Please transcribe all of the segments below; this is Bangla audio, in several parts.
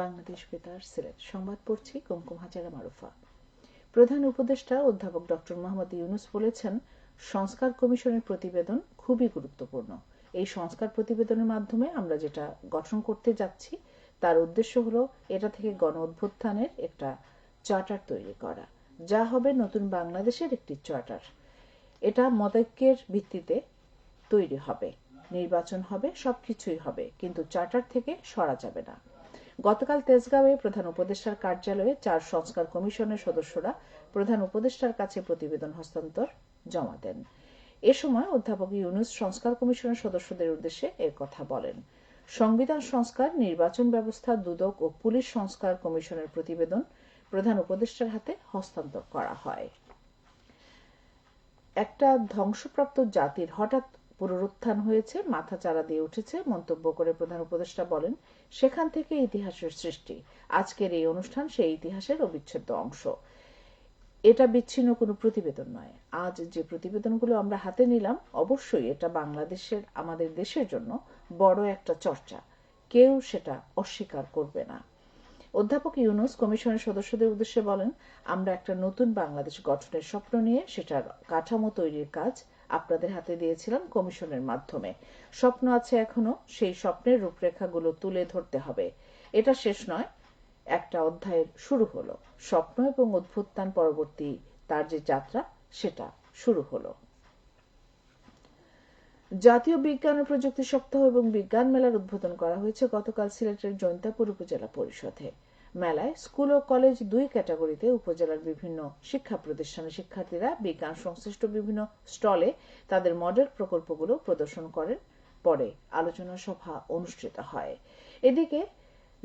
বাংলাদেশ বেতার সিলেট। সংবাদ পড়ছি কুমকুম হাজারা মারুফা। প্রধান উপদেষ্টা অধ্যাপক ডক্টর মোহাম্মদ ইউনুস বলেছেন, সংস্কার কমিশনের প্রতিবেদন খুবই গুরুত্বপূর্ণ। এই সংস্কার প্রতিবেদনের মাধ্যমে আমরা যেটা গঠন করতে যাচ্ছি, তার উদ্দেশ্য হলো এটা থেকে গণ অভ্যুত্থানের একটা চার্টার তৈরি করা। যা হবে নতুন বাংলাদেশের একটি চার্টার। এটা মতৈক্যের ভিত্তিতে তৈরি হবে। নির্বাচন হবে, সবকিছুই হবে, কিন্তু চার্টার থেকে সরা যাবে না। গতকাল তেজগাঁওয়ে প্রধান উপদেষ্টার কার্যালয়ে চার সংস্কার কমিশনের সদস্যরা প্রধান উপদেষ্টার কাছে প্রতিবেদন হস্তান্তর জমা দেন। এ সময় অধ্যাপক ইউনুস সংস্কার কমিশনের সদস্যদের উদ্দেশ্যে এর কথা বলেন। সংবিধান সংস্কার, নির্বাচন ব্যবস্থা, দুদক ও পুলিশ সংস্কার কমিশনের প্রতিবেদন প্রধান উপদেষ্টার হাতে হস্তান্তর করা হয়। একটা ধ্বংসপ্রাপ্ত জাতির হঠাৎ পুনরুত্থান হয়েছে, মাথা চারা দিয়ে উঠেছে, মন্তব্য করে প্রধান উপদেষ্টা বলেন, সেখান থেকে ইতিহাসের সৃষ্টি। আজকের এই অনুষ্ঠান সেই ইতিহাসের অবিচ্ছেদ্য অংশ। এটা বিচ্ছিন্ন কোনো প্রতিবেদন নয়। আজ যে প্রতিবেদনগুলো আমরা হাতে নিলাম, অবশ্যই এটা বাংলাদেশের, আমাদের দেশের জন্য বড় একটা চর্চা। কেউ সেটা অস্বীকার করবে না। অধ্যাপক ইউনুস কমিশনের সদস্যদের উদ্দেশ্যে বলেন, আমরা একটা নতুন বাংলাদেশ গঠনের স্বপ্ন নিয়ে সেটার কাঠামো তৈরির কাজ আপনাদের হাতে দিয়েছিলাম কমিশনের মাধ্যমে। স্বপ্ন আছে এখনও, সেই স্বপ্নের রূপরেখাগুলো তুলে ধরতে হবে। এটা শেষ নয়, একটা অধ্যায়ের শুরু হলো। স্বপ্ন এবং অভ্যুত্থান পরবর্তী তার যে যাত্রা, সেটা শুরু হলো। জাতীয় বিজ্ঞান ও প্রযুক্তি সপ্তাহ এবং বিজ্ঞান মেলার উদ্বোধন করা হয়েছে গতকাল সিলেটের জৈন্তাপুর উপজেলা পরিষদে। মেলায় স্কুল ও কলেজ দুই ক্যাটাগরিতে উপজেলার বিভিন্ন শিক্ষা প্রতিষ্ঠানের শিক্ষার্থীরা, বিজ্ঞান সংশ্লিষ্ট বিভিন্ন স্টলে তাদের মডেল প্রকল্পগুলো প্রদর্শন করেন। পরে আলোচনা সভা অনুষ্ঠিত হয়। এদিকে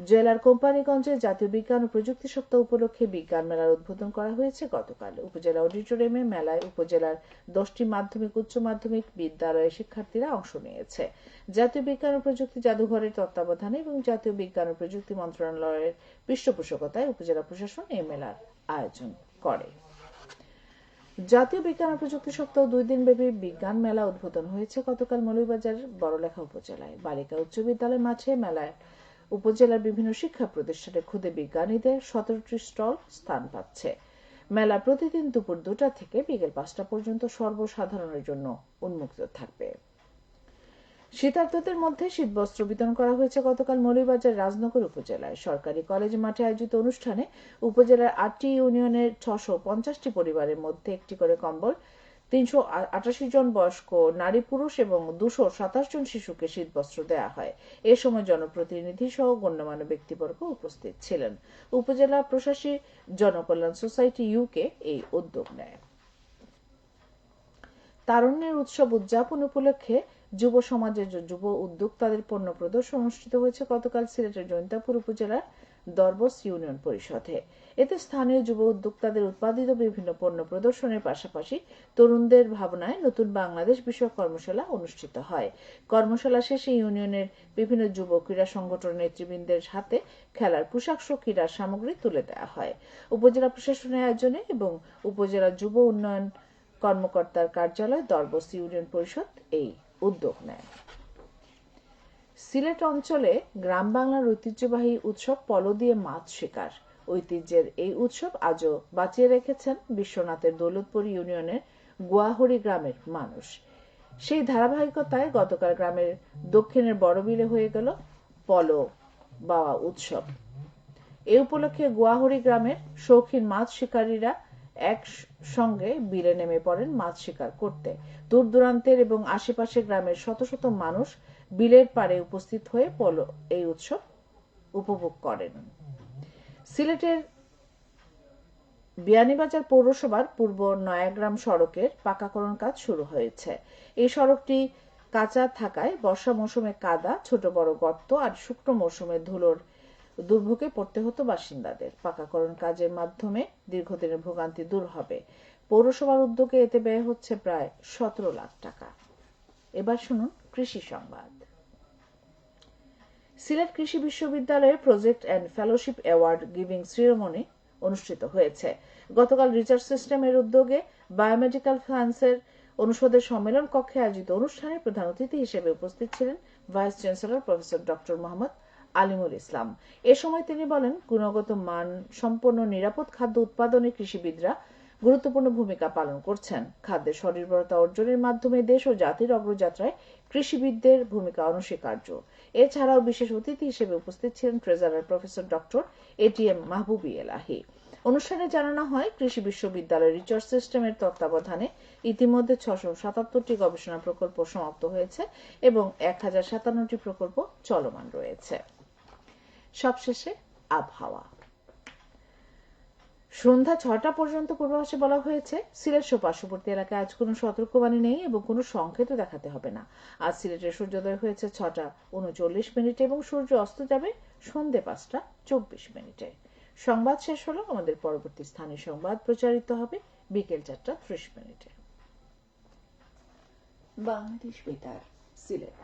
জেলার কোম্পানিগঞ্জে জাতীয় বিজ্ঞান ও প্রযুক্তি সপ্তাহ উপলক্ষে বিজ্ঞান মেলার উদ্বোধন করা হয়েছে গতকাল। উপজেলা অডিটোরিয়ামে মেলায় উপজেলার দশটি মাধ্যমিক, উচ্চ মাধ্যমিক বিদ্যালয়ের শিক্ষার্থীরা অংশ নিয়েছে। জাতীয় বিজ্ঞান ও প্রযুক্তি জাদুঘরের তত্ত্বাবধানে এবং জাতীয় বিজ্ঞান ও প্রযুক্তি মন্ত্রণালয়ের পৃষ্ঠপোষকতায় উপজেলা প্রশাসন এই মেলার আয়োজন করে। জাতীয় বিজ্ঞান ও প্রযুক্তি সপ্তাহ দুই দিন ব্যাপী বিজ্ঞান মেলা উদ্বোধন হয়েছে গতকাল মৌলভীবাজার বড়লেখা উপজেলায়। বালিকা উচ্চ বিদ্যালয় মাঠে মেলায় উপজেলার বিভিন্ন শিক্ষা প্রতিষ্ঠানে ক্ষুদে বিজ্ঞানীদের সতেরোটি স্টল স্থান পাচ্ছে। মেলা প্রতিদিন দুপুর দুটা থেকে বিকেল পাঁচটা পর্যন্ত সর্বসাধারণের জন্য উন্মুক্ত থাকবে। শীতার্থদের মধ্যে শীতবস্ত্র বিতরণ করা হয়েছে গতকাল মৌলভীবাজার রাজনগর উপজেলায়। সরকারি কলেজ মাঠে আয়োজিত অনুষ্ঠানে উপজেলার আটটি ইউনিয়নের ছশো পঞ্চাশটি পরিবারের মধ্যে একটি করে কম্বল তিনশো আটাশি জন বয়স্ক নারী, পুরুষ এবং দুশো সাতাশ জন শিশুকে শীতবস্ত্র দেওয়া হয়। এ সময় জনপ্রতিনিধি সহ গণ্যমান্য ব্যক্তিবর্গ উপস্থিত ছিলেন। উপজেলা প্রশাসী জনকল্যাণ সোসাইটি ইউকে এই উদ্যোগ নেয়। তারুণ্যের উৎসব উদযাপন উপলক্ষে যুব সমাজের যুব উদ্যোক্তাদের পণ্য প্রদর্শন অনুষ্ঠিত হয়েছে। গতকাল সিলেটের জৈন্তাপুর উপজেলার দরবস ইউনিয়ন পরিষদে। এতে স্থানীয় যুব উদ্যোক্তাদের উৎপাদিত বিভিন্ন পণ্য প্রদর্শনের পাশাপাশি তরুণদের ভাবনায় নতুন বাংলাদেশ বিষয়ক কর্মশালা অনুষ্ঠিত হয়। কর্মশালা শেষে ইউনিয়নের বিভিন্ন যুব ক্রীড়া সংগঠন নেতৃবৃন্দের হাতে খেলার পোশাক সহ ক্রীড়া সামগ্রী তুলে দেওয়া হয়। উপজেলা প্রশাসনের আয়োজনে এবং উপজেলা যুব উন্নয়ন কর্মকর্তার কার্যালয় দরবস ইউনিয়ন পরিষদ এই উদ্যোগ নেয়। সিলেট অঞ্চলে গ্রাম বাংলার ঐতিহ্যবাহী উৎসব পল দিয়ে মাছ শিকার। ঐতিহ্যের এই উৎসব আজও বাঁচিয়ে রেখেছেন বিশ্বনাথের দৌলতপুর ইউনিয়নের গুয়াহরি গ্রামের মানুষ। সেই ধারাবাহিকতায় গতকাল গ্রামের দক্ষিণের বড়বিলে হয়ে গেল পল বাওয়া উৎসব। এ উপলক্ষে গুয়াহরি গ্রামের শৌখিন মাছ শিকারীরা এক সঙ্গে বিলে নেমে পড়েন মাছ শিকার করতে। দূর দূরান্তের এবং আশেপাশে গ্রামের শত শত মানুষ বিলের পারে উপস্থিত হয়ে পলো এই উৎসব উপভোগ করেন। সিলেটের বিয়ানীবাজার পৌরসভার পূর্ব নয়াগ্রাম সড়কের পাকাকরণ কাজ শুরু হয়েছে। এই সড়কটি কাঁচা থাকায় বর্ষা মৌসুমে কাদা, ছোট বড় গর্ত আর শুকনো মৌসুমে ধুলোর দুর্ভোগে পড়তে হতো বাসিন্দাদের। পাকাকরণ কাজের মাধ্যমে দীর্ঘদিনের ভোগান্তি দূর হবে। পৌরসভার উদ্যোগে এতে ব্যয় হচ্ছে প্রায় সতেরো লাখ টাকা। এবার শুনুন কৃষি সংবাদ। সিলেট কৃষি বিশ্ববিদ্যালয়ে project and fellowship award giving ceremony অনুষ্ঠিত হয়েছে। গতকাল রিচার্জ সিস্টেমের উদ্যোগে বায়োমেডিক্যাল সায়েন্সের অনুষদের সম্মেলন কক্ষে আয়োজিত অনুষ্ঠানে প্রধান অতিথি হিসেবে উপস্থিত ছিলেন vice chancellor professor doctor Mohammad Alimul Islam এ সময় তিনি বলেন, গুণগত মান, সম্পন্ন নিরাপদ খাদ্য উৎপাদনে কৃষিবিদরা গুরুত্বপূর্ণ ভূমিকা পালন করছেন। খাদ্যের স্বনির্ভরতা অর্জনের মাধ্যমে দেশ ও জাতির অগ্রযাত্রায় কৃষিবিদদের ভূমিকা অনস্বীকার্য। এছাড়াও বিশেষ অতিথি হিসেবে উপস্থিত ছিলেন treasurer professor doctor ATM Mahbubi Elahi. অনুষ্ঠানে জানানো হয়, কৃষি বিশ্ববিদ্যালয় রিসার্চ সিস্টেমের তত্ত্বাবধানে ইতিমধ্যে ছশো সাতাত্তরটি গবেষণা প্রকল্প সমাপ্ত হয়েছে এবং এক হাজার সাতান্নটি প্রকল্প চলমান রয়েছে। সবশেষে আবহাওয়া। সন্ধ্যা ছটা পর্যন্ত পূর্বাভাসে বলা হয়েছে, সিলেট সহ পার্শ্ববর্তী এলাকায় আজ কোনো সতর্কবাণী নেই এবং কোনো সংকেতও দেখাতে হবে না। আজ সিলেটের সূর্যোদয় হয়েছে ছটা উনচল্লিশ মিনিটে এবং সূর্য অস্ত যাবে সন্ধে পাঁচটা চব্বিশ মিনিটে। সংবাদ শেষ হলো, আমাদের পরবর্তী স্থানীয় সংবাদ প্রচারিত হবে বিকেল চারটা ত্রিশ মিনিটে। বাংলাদেশ বেতার, সিলেট।